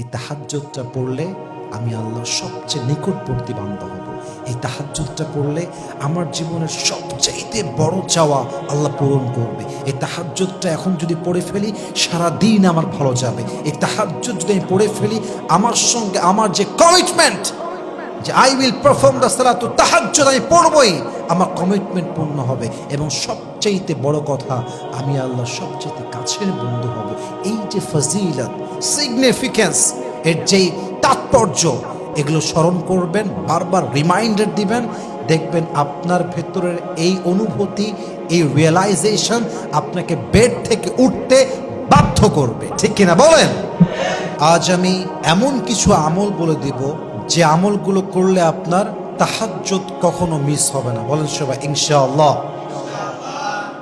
এই তাহাজ্জুদটা পড়লে আমি আল্লাহর সবচেয়ে নিকটবর্তী বান্দা হব। এই তাহাজ্জুদটা পড়লে আমার জীবনের সবচাইতে বড় চাওয়া আল্লাহ পূরণ করবে। এই তাহাজ্জুদটা এখন যদি পড়ে ফেলি সারা দিন আমার ভালো যাবে। এই তাহাজ্জুদ যদি আমি পড়ে ফেলি, আমার সঙ্গে আমার যে কমিটমেন্ট যে আই উইল পারফর্ম দ্য সালাতু তাহাজ্জুদ আমি পড়বই, আমার কমিটমেন্ট পূর্ণ হবে এবং সবচাইতে বড় কথা, আমি আল্লাহ সবচাইতে কাছের বন্ধু হব। এই যে ফজিলত সিগনিফিক্যান্স এর যেই তাৎপর্য, এগুলো স্মরণ করবেন, বারবার রিমাইন্ডার দিবেন, দেখবেন আপনার ভেতরের এই অনুভূতি, এই রিয়েলাইজেশন আপনাকে বেড থেকে উঠতে বাধ্য করবে। ঠিক কিনা বলেন? আজ আমি এমন কিছু আমল বলে দিব, যে আমলগুলো করলে আপনার তাহাজ্জুদ কখনো মিস হবে না। বলেন সবাই, ইনশাআল্লাহ।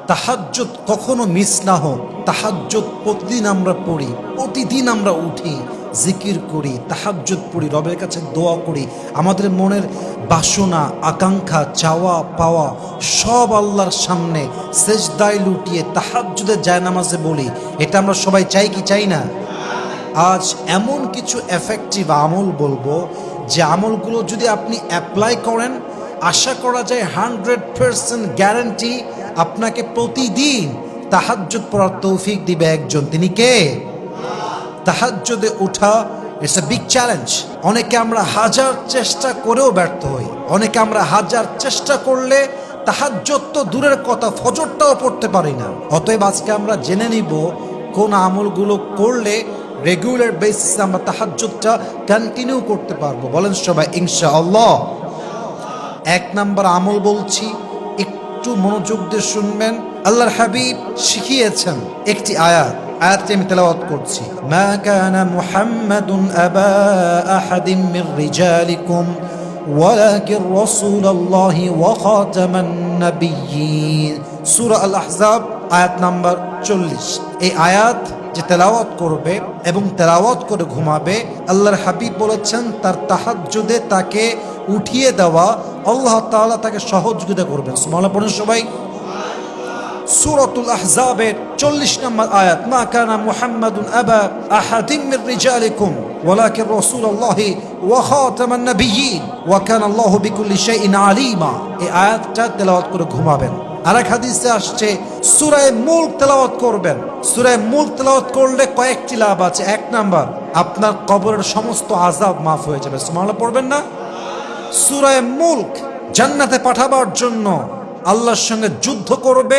তাহাজ্জুদ কখনো মিস না হোক। তাহাজ্জুদ প্রতিদিন আমরা পড়ি, প্রতিদিন আমরা উঠি, জিকির করি, তাহাজ্জুদ পড়ি, রবের কাছে দোয়া করি। আমাদের মনের বাসনা, আকাঙ্ক্ষা, চাওয়া, পাওয়া সব আল্লাহর সামনে সেজদায় লুটিয়ে তাহাজ্জুদের জায়নামাজে বলি। এটা আমরা সবাই চাই কি চাই না? আজ এমন কিছু এফেক্টিভ আমল বলব যে আমলগুলো যদি আপনি অ্যাপ্লাই করেন, আশা করা যায় হান্ড্রেড পার্সেন্ট গ্যারান্টি আপনাকে প্রতিদিন তাহাজ্জুদ পড়ার তৌফিক দিবে একজন। তিনি কে? তাহাজ্জুদে ওঠা ইটস এ বিগ চ্যালেঞ্জ অনেকে আমরা হাজার চেষ্টা করেও ব্যর্থ হই। অনেকে আমরা হাজার চেষ্টা করলে তাহাজ্জুদ তো দূরের কথা, ফজরটাও পড়তে পারি না। অতএব আজকে আমরা জেনে নিব কোন আমলগুলো করলে রেগুলার বেসিসে আমরা তাহাজ্জুদটা কন্টিনিউ করতে পারব। বলেন সবাই, ইনশাআল্লাহ। এক নাম্বার আমল বলছি একটু মনোযোগ দিয়ে শুনবেন। আল্লাহর হাবিব শিখিয়েছেন একটি আয়াত। আয়াতটি আমি তেলাওয়াত করছি। মা কানা মুহাম্মাদুন আবা আহাদিম মির রিজালিকুম ওয়ালাকিন রাসূলুল্লাহি ওয়া খাতামান নাবিয়্যিন। সূরা আল আহজাব আয়াত নাম্বার 40 এই আয়াত যে তেলাওয়াত করবে এবং তেলাওয়াত করে ঘুমাবে, আল্লাহর হাবিব বলেছেন, তার তাহাজ্জুদে তাকে উঠিয়ে দেওয়া, আল্লাহ তাআলা তাকে সহযোগিতা করবেন। সুবহানাল্লাহ, পড়ুন সবাই। সূরাতুল আহজাবের 40 নম্বর আয়াত, মা কানা মুহাম্মাদুন আবা আহাদিম মির রিজালিকুম, ওয়ালাকিন রাসূলুল্লাহি ওয়া খাতামান নাবিয়্যিন, ওয়া কানা আল্লাহু বিকুল্লি শাইইন আলিমা। এই আয়াতটা তেলাওয়াত করে ঘুমাবেন। আরেক হাদিসে আসছে, সূরায়ে মুলক তেলাওয়াত করবেন। সূরায়ে মুলক তেলাওয়াত করলে কয়েকটি লাভ আছে। এক নাম্বার, আপনার কবরের সমস্ত আযাব মাফ হয়ে যাবে। সুবহানাল্লাহ, পড়বেন না? সূরায়ে মুলক জান্নাতে পাঠাবার জন্য আল্লাহর সঙ্গে যুদ্ধ করবে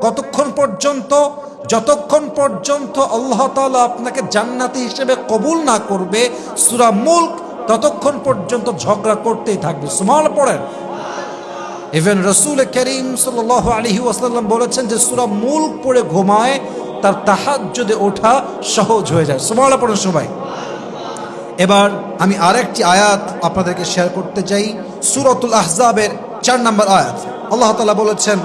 কতক্ষণ পর্যন্ত, যতক্ষণ পর্যন্ত আল্লাহ তাআলা আপনাকে জান্নাতি হিসেবে কবুল না করবে সুরা মুলক ততক্ষণ পর্যন্ত ঝগড়া করতেই থাকবে। সুবহানাল্লাহ পড়েন। ইভেন রসুল করিম সাল আলহি ওয়াসাল্লাম বলেছেন যে সুরা মূল পড়ে ঘুমায়, তার তাহাজ যদি ওঠা সহজ হয়ে যায়। সবাই পড়েন সবাই। এবার আমি আরেকটি আয়াত আপনাদেরকে শেয়ার করতে চাই। সুরতুল আহজাবের চার নম্বর আয়াত। আল্লাহ তাআলা বলেছেন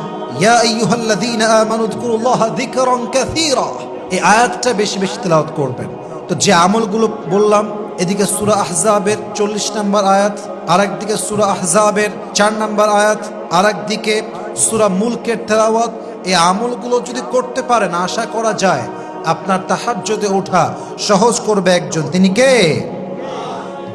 এই আয়াতটা বেশি বেশি তেলাওয়াত করবেন। তো যে আমলগুলো বললাম, এদিকে সূরা আহজাবের চল্লিশ নম্বর আয়াত আরেক দিকে সূরা আহজাবের চার নম্বর আয়াত আরেক দিকে সূরা মুলকের তেলাওয়াত। এই আমলগুলো যদি করতে পারেন, আশা করা যায়, আপনার তাহার যদি ওঠা সহজ করবে একজন। তিনি কে?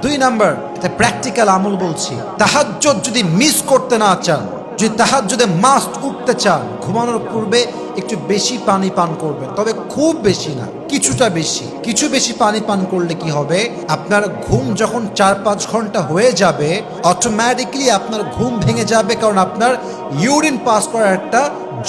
দুই নাম্বার এটা প্র্যাকটিক্যাল আমল বলছি। তাহাজ্জুদ যদি মিস করতে না চান, যদি তাহাজ্জুদে মাস্ট উঠতে চান, ঘুমানোর পূর্বে একটু বেশি পানি পান করবেন। তবে খুব বেশি না, কিছুটা বেশি। কিছু বেশি পানি পান করলে কি হবে? আপনার ঘুম যখন চার পাঁচ ঘণ্টা হয়ে যাবে অটোমেটিকলি আপনার ঘুম ভেঙে যাবে, কারণ আপনার ইউরিন পাস করার একটা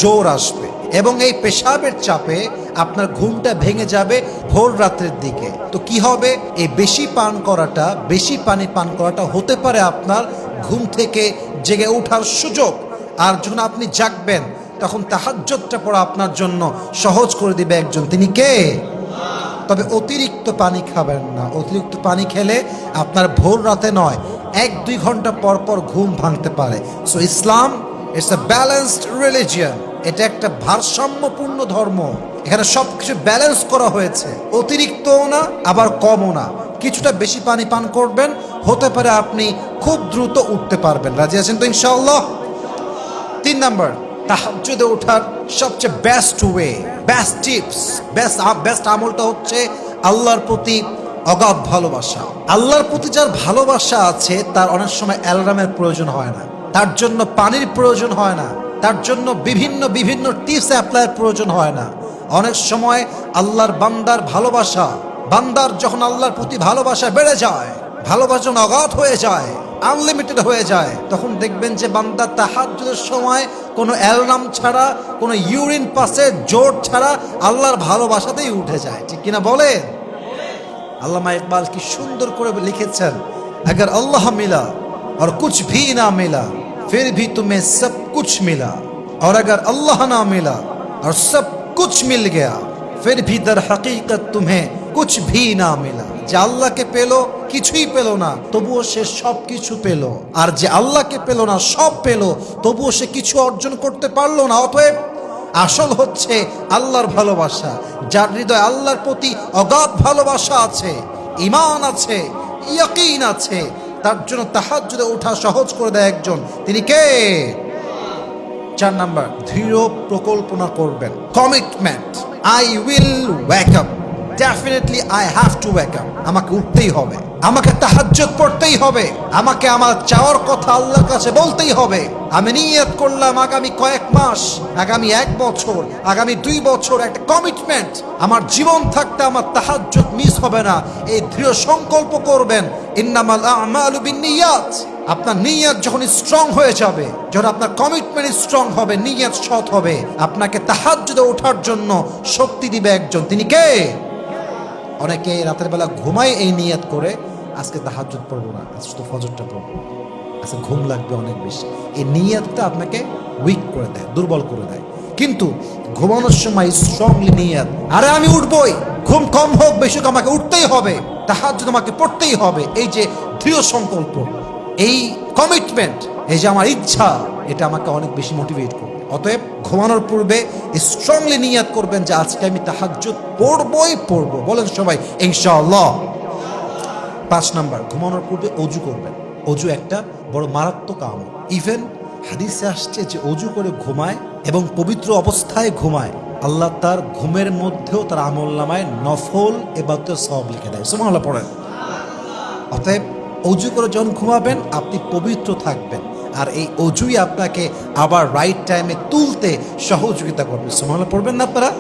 জোর আসবে। এবং এই পেশাবের চাপে আপনার ঘুমটা ভেঙে যাবে ভোর রাত্রের দিকে। তো কি হবে? এই বেশি পান করাটা, বেশি পানি পান করাটা হতে পারে আপনার ঘুম থেকে জেগে ওঠার সুযোগ। আর যখন আপনি জাগবেন, তখন তাহাজ্জতটা পড়া আপনার জন্য সহজ করে দিবে একজন। তিনি কে? তবে অতিরিক্ত পানি খাবেন না। অতিরিক্ত পানি খেলে আপনার ভোর রাতে নয়, এক দুই ঘণ্টা পর পর ঘুম ভাঙতে পারে। So Islam it's a balanced religion এটা একটা ভারসাম্যপূর্ণ ধর্ম। এখানে সব কিছু ব্যালেন্স করা হয়েছে। অতিরিক্তও না, আবার কমও না। কিছুটা বেশি পানি পান করবেন, হতে পারে আপনি খুব দ্রুত উঠতে পারবেন। রাজি আছেন তো ইনশাআল্লাহ? তিন নাম্বার, তাহাজ্জুদে ওঠার সবচেয়ে best way best tips best best আমলটা হচ্ছে আল্লাহর প্রতি অগাধ ভালোবাসা। আল্লাহর প্রতি যার ভালোবাসা আছে, তার অনেক সময় অ্যালার্মের প্রয়োজন হয় না। তার জন্য পানির প্রয়োজন হয় না। তার জন্য বিভিন্ন বিভিন্ন টিপস অ্যাপ্লাইয়ের প্রয়োজন হয় না। অনেক সময় আল্লাহর বান্দার ভালোবাসা বান্দার যখন আল্লাহর প্রতি ভালোবাসা বেড়ে যায় ভালোবাসা যখন অগাধ হয়ে যায় আনলিমিটেড হয়ে যায় তখন দেখবেন যে বান্দা তাহাজ্জুদের সময় কোনো অ্যালার্ম ছাড়া কোনো ইউরিন পাসে জোর ছাড়া আল্লাহর ভালোবাসাতেই উঠে যায় ঠিক কিনা বলেন আল্লামা ইকবাল কি সুন্দর করে লিখেছেন अगर अल्लाह मिला और कुछ भी ना मिला फिर भी तुम्हें सब कुछ मिला और अगर अल्लाह ना मिला और सब কুছ মিল গিয়া ফের ভি তার হাকিকত তুমে কুছ ভি না মিলা যে আল্লাহকে পেল কিছুই পেল না, তবুও সে সব কিছু পেল। আর যে আল্লাহকে পেল না, সব পেল, তবুও সে কিছু অর্জন করতে পারল না, অতএব আসল হচ্ছে আল্লাহর ভালোবাসা, যার হৃদয় আল্লাহর প্রতি অগাধ ভালোবাসা আছে ইমান আছে, ইয়াকিন আছে, তার জন্য তাহার যদি ওঠা সহজ করে দেয় একজন। তিনি কে? চার নাম্বার, দৃঢ় প্রকল্পনা করবেন। Commitment I will wake up definitely I have to wake up আমাকে উঠতেই হবে। আমাকে তাহাজ্জুদ পড়তেই হবে। আমাকে আমার চাওয়ার কথা আল্লাহর কাছে বলতেই হবে। আমি নিয়ত করলাম আগামী কয়েক মাস, আগামী এক বছর, আগামী দুই বছর একটা কমিটমেন্ট আমার জীবন থাকতে আমার তাহাজ্জুদ মিস হবে না। এই দৃঢ় সংকল্প করবেন। ইন্নামাল আমালু বিন্নিয়াত আপনার নিয়ত যখন স্ট্রং হয়ে যাবে, যখন আপনার কমিটমেন্ট স্ট্রং হবে, নিয়ত সৎ হবে, আপনাকে তাহাজ্জুদে ওঠার জন্য শক্তি দিবে একজন। তিনি কে? অনেকে রাতের বেলা ঘুমায় এই নিয়ত করে, আজকে তাহাজ্জুদ পড়ব না, আজকে শুধু ফজরটা পড়ব। আজকে ঘুম লাগবে অনেক বেশি। এই নিয়তটা আপনাকে উইক করে দেয়, দুর্বল করে দেয়। কিন্তু ঘুমানোর সময় স্ট্রংলি নিয়ত, আরে আমি উঠবই, ঘুম কম হোক, বেশি আমাকে উঠতেই হবে, তাহাজ্জুদ আমাকে পড়তেই হবে, এই যে দৃঢ় সংকল্প। এই কমিটমেন্ট এই যে আমার ইচ্ছা, এটা আমাকে অনেক বেশি মোটিভেট করবে। অতএব ঘুমানোর পূর্বে স্ট্রংলি নিয়াত করবেন যে আজকে আমি তাহাজ্জুদ পড়বই পড়ব। বলেন সবাই, ইনশাআল্লাহ। পাঁচ নাম্বার, ঘুমানোর পূর্বে অজু করবেন। অজু একটা বড় মারাত্মক আমল। ইভেন হাদিসে আসছে যে অজু করে ঘুমায় এবং পবিত্র অবস্থায় ঘুমায়, আল্লাহ তার ঘুমের মধ্যেও তার আমল নামায় নফল এবাদত সব লিখে দেয়। সুমাল্লাহ পড়েন। অতএব অজু করে যখন ঘুমাবেন, আপনি পবিত্র থাকবেন। আর এই অজুই আপনাকে আবার রাইট টাইমে তুলতে সহযোগিতা করবে। সমালো পড়বেন না আপনারা?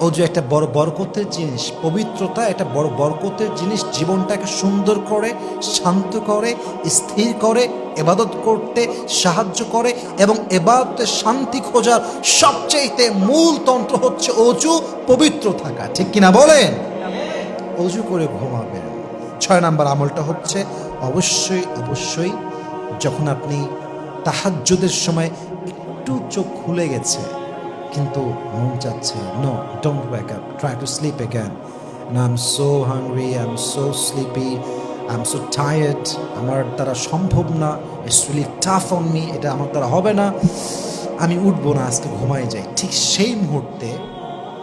অজু একটা বড় বরকতের জিনিস। পবিত্রতা একটা বড় বরকতের জিনিস। জীবনটাকে সুন্দর করে, শান্ত করে, স্থির করে, এবাদত করতে সাহায্য করে এবং এবাদতে শান্তি খোঁজার সবচেয়ে মূল তন্ত্র হচ্ছে অজু পবিত্র থাকা। ঠিক কিনা বলেন? অজু করে ঘুমাবেন ছয় নাম্বার আমলটা হচ্ছে অবশ্যই অবশ্যই যখন আপনি তাহাজ্জুদের সময় একটু চোখ খুলে গেছে, কিন্তু মন চাচ্ছে no don't wake up try to sleep again না I am so hungry I am so sleepy I am so tired আমার দ্বারা সম্ভব না it's really tough on me এটা আমার দ্বারা হবে না, আমি উঠবো না, আজকে ঘুমাই যাই। ঠিক সেই মুহূর্তে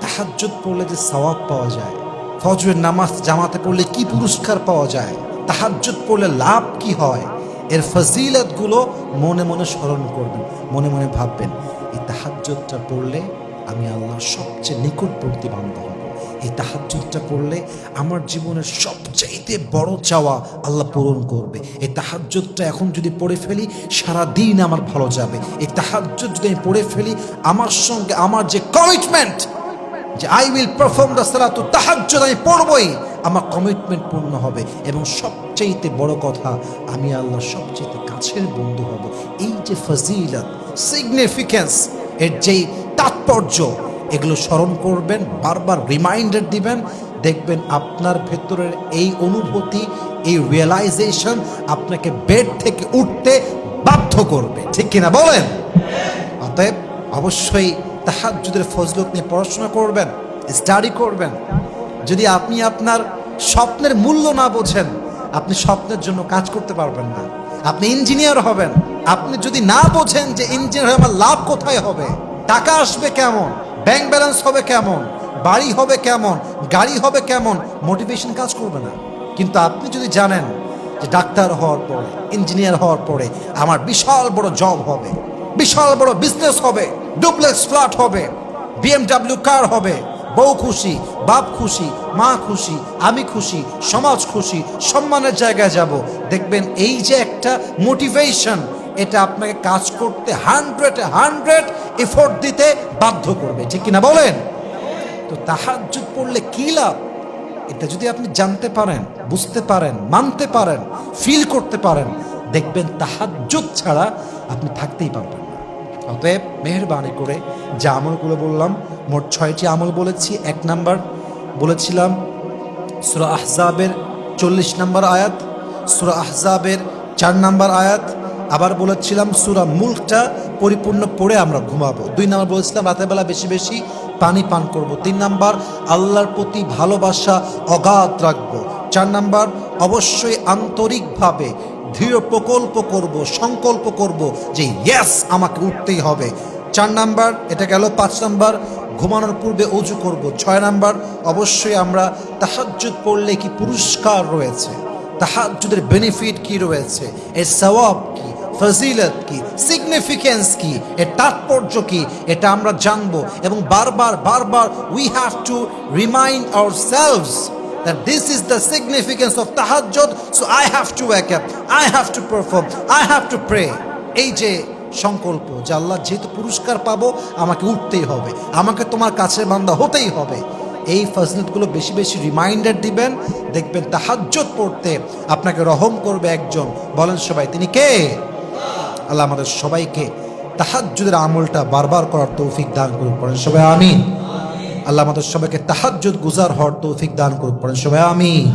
তাহাজ্জুদ পড়লে যে সওয়াব পাওয়া যায় ফজরের নামাজ জামাতে পড়লে কি পুরস্কার পাওয়া যায়? তাহাজ্জুদ পড়লে লাভ কি হয়? এর ফজিলতগুলো মনে মনে স্মরণ করবেন, মনে মনে ভাববেন, এই তাহাজ্জুদটা পড়লে আমি আল্লাহর সবচেয়ে নিকটবর্তী বান্ধব হব। এই তাহাজ্জুদটা পড়লে আমার জীবনের সবচাইতে বড় চাওয়া আল্লাহ পূরণ করবে। এই তাহাজ্জুদটা এখন যদি পড়ে ফেলি সারা দিন আমার ভালো যাবে। এই তাহাজ্জুদ যদি আমি পড়ে ফেলি, আমার সঙ্গে আমার যে কমিটমেন্ট যে আই উইল পারফর্ম দ্য সালাতু তাহাজ্জুদ আমি পড়বই। আমার কমিটমেন্ট পূর্ণ হবে। এবং সবচেয়েতে বড় কথা, আমি আল্লাহর সবচেয়ে কাছের বন্ধু হব। এই যে ফজিলত সিগনিফিক্যান্স এর যেই তাৎপর্য, এগুলো স্মরণ করবেন, বারবার রিমাইন্ডার দিবেন। দেখবেন আপনার ভেতরের এই অনুভূতি, এই রিয়েলাইজেশন আপনাকে বেড থেকে উঠতে বাধ্য করবে। ঠিক কিনা বলেন? অতএব অবশ্যই তাহাজ্জুদের ফজলত নিয়ে পড়াশোনা করবেন স্টাডি করবেন। যদি আপনি আপনার স্বপ্নের মূল্য না বোঝেন, আপনি স্বপ্নের জন্য কাজ করতে পারবেন না। আপনি ইঞ্জিনিয়ার হবেন। আপনি যদি না বোঝেন যে ইঞ্জিনিয়ার হয়ে আমার লাভ কোথায় হবে, টাকা আসবে কেমন ব্যাংক ব্যালেন্স হবে কেমন, বাড়ি হবে কেমন, গাড়ি হবে কেমন মোটিভেশন কাজ করবে না। কিন্তু আপনি যদি জানেন যে ডাক্তার হওয়ার পরে ইঞ্জিনিয়ার হওয়ার পরে আমার বিশাল বড় জব হবে বিশাল বড় বিজনেস হবে ডুপ্লেক্স ফ্ল্যাট হবে বিএমডাব্লিউ কার হবে, বউ খুশি, বাপ খুশি, মা খুশি, আমি খুশি, সমাজ খুশি, সম্মানের জায়গায় যাব। দেখবেন এই যে একটা মোটিভেশন এটা আপনাকে কাজ করতে হান্ড্রেড হান্ড্রেড এফোর্ট দিতে বাধ্য করবে, ঠিক কিনা বলেন? তো তাহাজ্জুদ পড়লে কি লাভ? এটা যদি আপনি জানতে পারেন, বুঝতে পারেন, মানতে পারেন ফিল করতে পারেন, দেখবেন তাহাজ্জুদ ছাড়া আপনি থাকতেই পারবেন অতএব মেহরবানি করে যে আমলগুলো বললাম, মোট ছয়টি আমল বলেছি। এক নাম্বার বলেছিলাম সুরা আহজাবের চল্লিশ নম্বর আয়াত, সুরা আহজাবের চার নম্বর আয়াত। আবার বলেছিলাম সুরা মুল্কটা পরিপূর্ণ পড়ে আমরা ঘুমাবো। দুই নম্বর বলেছিলাম, রাতের বেলা বেশি বেশি পানি পান করব। তিন নাম্বার, আল্লাহর প্রতি ভালোবাসা অগাধ রাখব। চার নাম্বার, অবশ্যই আন্তরিকভাবে দৃঢ় প্রকল্প করব, সংকল্প করব যে ইয়েস আমাকে উঠতেই হবে। চার নাম্বার, এটা গেল পাঁচ নাম্বার, ঘুমানোর পূর্বে অজু করব। ছয় নাম্বার, অবশ্যই আমরা তাহাজ্জুদ পড়লে কি পুরস্কার রয়েছে? তাহাজ্জুদের বেনিফিট কি রয়েছে? এর সওয়াব কি? ফজিলত কি? সিগনিফিকেন্স কি? এর তাৎপর্য কি? এটা আমরা জানব এবং বারবার বারবার we have to remind ourselves that this is the significance of tahajjud, so i have to wake up. I have to perform. I have to pray. এই যে সংকল্প যে আল্লাহ যেহেতু পুরস্কার পাবো, আমাকে উঠতেই হবে। আমাকে তোমার কাছে বান্দা হতেই হবে। এই ফজলতগুলো বেশি বেশি রিমাইন্ডার দিবেন। দেখবেন তাহাজ্জত পড়তে আপনাকে রহম করবে একজন। বলেন সবাই, তিনি কে? আল্লাহ আমাদের সবাইকে তাহাজ্জুদের আমলটা বারবার করার তৌফিক দান করুন। পড়েন সবাই, আমিন। আল্লাহ আমাদের সবাইকে তাহাজ্জুদ গুজার হওয়ার তৌফিক দান করুক। পড়েন সবাই আমিন।